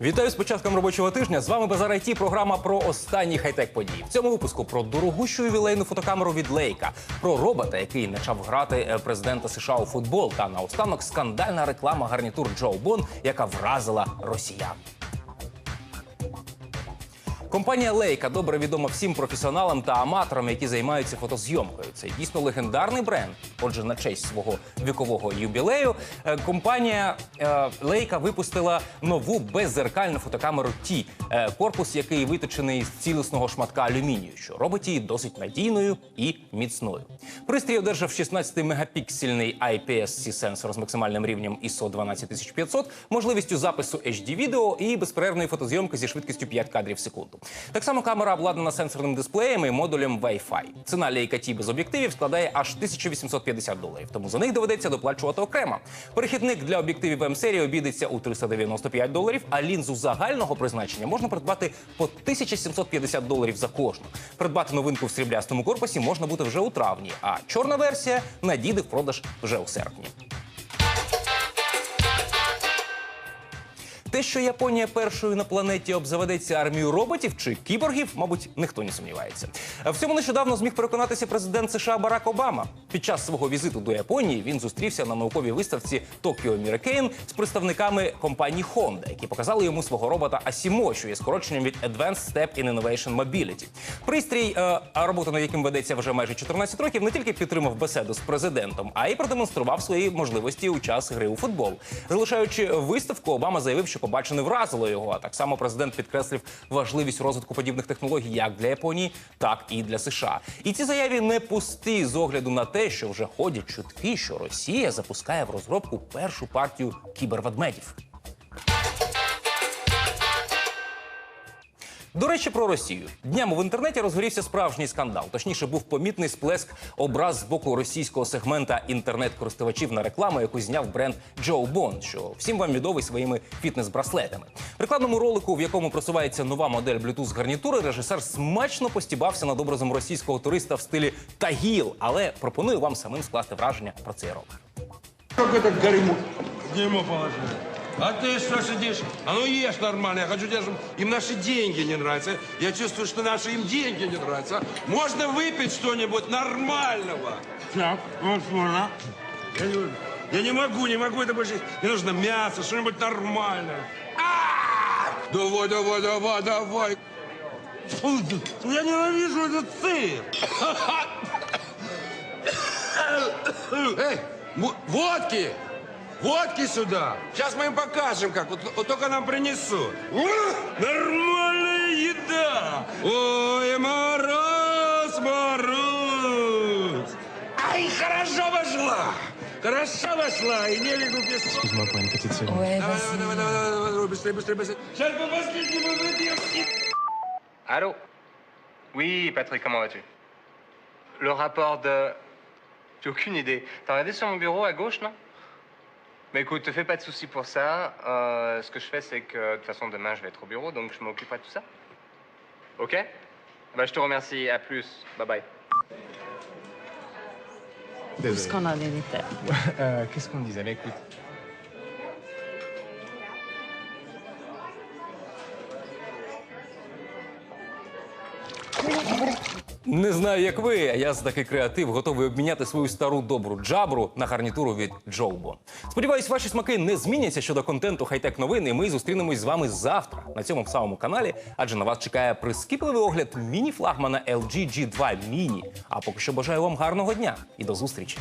Вітаю з початком робочого тижня. З вами Базар IT, програма про останні хай-тек події. В цьому випуску про дорогущу ювілейну фотокамеру від Лейка, про робота, який почав грати е, президента США у футбол, та наостанок скандальна реклама гарнітур Джо Бон, яка вразила росіян. Компанія Leica добре відома всім професіоналам та аматорам, які займаються фотозйомкою. Це дійсно легендарний бренд. Отже, на честь свого вікового юбілею е, компанія е, Leica випустила нову беззеркальну фотокамеру T, е, корпус, який виточений з цілісного шматка алюмінію, що робить її досить надійною і міцною. Пристрій одержав 16-мегапіксельний IPS-C сенсор з максимальним рівнем ISO 12500, можливістю запису HD-відео і безперервної фотозйомки зі швидкістю 5 кадрів в секунду. Так само камера обладнана сенсорним дисплеєм і модулем Wi-Fi. Ціна Leica T без об'єктивів складає аж 1850 доларів, тому за них доведеться доплачувати окремо. Перехідник для об'єктивів М-серії обійдеться у 395 доларів, а лінзу загального призначення можна придбати по 1750 доларів за кожну. Придбати новинку в сріблястому корпусі можна буде вже у травні, а чорна версія надійде в продаж вже у серпні. Те, що Японія першою на планеті обзаведеться армією роботів чи кіборгів, мабуть, ніхто не сумнівається. В цьому нещодавно зміг переконатися президент США Барак Обама. Під час свого візиту до Японії він зустрівся на науковій виставці Tokyo Miracane з представниками компанії Honda, які показали йому свого робота Asimo, що є скороченням від Advanced Step in Innovation Mobility. Пристрій, е, робота над яким ведеться вже майже 14 років, не тільки підтримав бесіду з президентом, а й продемонстрував свої можливості у час гри у футбол. Залишаючи виставку, Обама заявив, що побачене вразило його. А так само президент підкреслив важливість розвитку подібних технологій як для Японії, так і для США. І ці заяві не пусті з огляду на те, що вже ходять чутки, що Росія запускає в розробку першу партію кіберведмедів. До речі, про Росію днями в інтернеті розгорівся справжній скандал. Точніше, був помітний сплеск образ з боку російського сегмента інтернет-користувачів на рекламу, яку зняв бренд Joe Bond, що всім вам відомий своїми фітнес-браслетами. В рекламному ролику, в якому просувається нова модель Bluetooth гарнітури, режисер смачно постібався над образом російського туриста в стилі Тагіл, але пропоную вам самим скласти враження про цей ролик. Как это дерьмо? Дерьмо положили. А ты что сидишь? А ну ешь нормально. Я хочу тебе, чтобы им наши деньги не нравятся. Я чувствую, что наши им деньги не нравятся. Можно выпить что-нибудь нормального? Так, вот можно. Я не, я не могу, не могу это больше. Мне нужно мясо, что-нибудь нормальное. А! Давай, давай, давай, давай. Фу, Я ненавижу этот сыр. Эй, водки! Водки сюда! Сейчас мы им покажем, как. Вот, вот только нам принесут. Ух, Нормальная еда! Ой, мороз, мороз! Ай, хорошо вошла! Хорошо вошла, и не лягу песок. Ouais, Давай, vas-y. давай, давай, давай, давай, давай, быстрее, быстрее, быстрее. Сейчас по последнему выпьем. Allô Oui, Patrick, comment vas-tu Le rapport de... J'ai aucune idée. T'as regardé sur mon bureau à gauche, non Mais écoute, te fais pas de soucis pour ça. Euh, ce que je fais, c'est que de toute façon, demain, je vais être au bureau, donc je m'occuperai de tout ça. Ok? Bah, je te remercie. À plus. Bye bye. Scandale militaire. Euh, Qu'est-ce qu'on disait? Bah, Écoute. Не знаю, як ви, а я за такий креатив готовий обміняти свою стару добру джабру на гарнітуру від Джоубо. Сподіваюсь, ваші смаки не зміняться щодо контенту хай-тек новин, і ми зустрінемось з вами завтра на цьому самому каналі, адже на вас чекає прискіпливий огляд міні-флагмана LG G2 Mini. А поки що бажаю вам гарного дня і до зустрічі.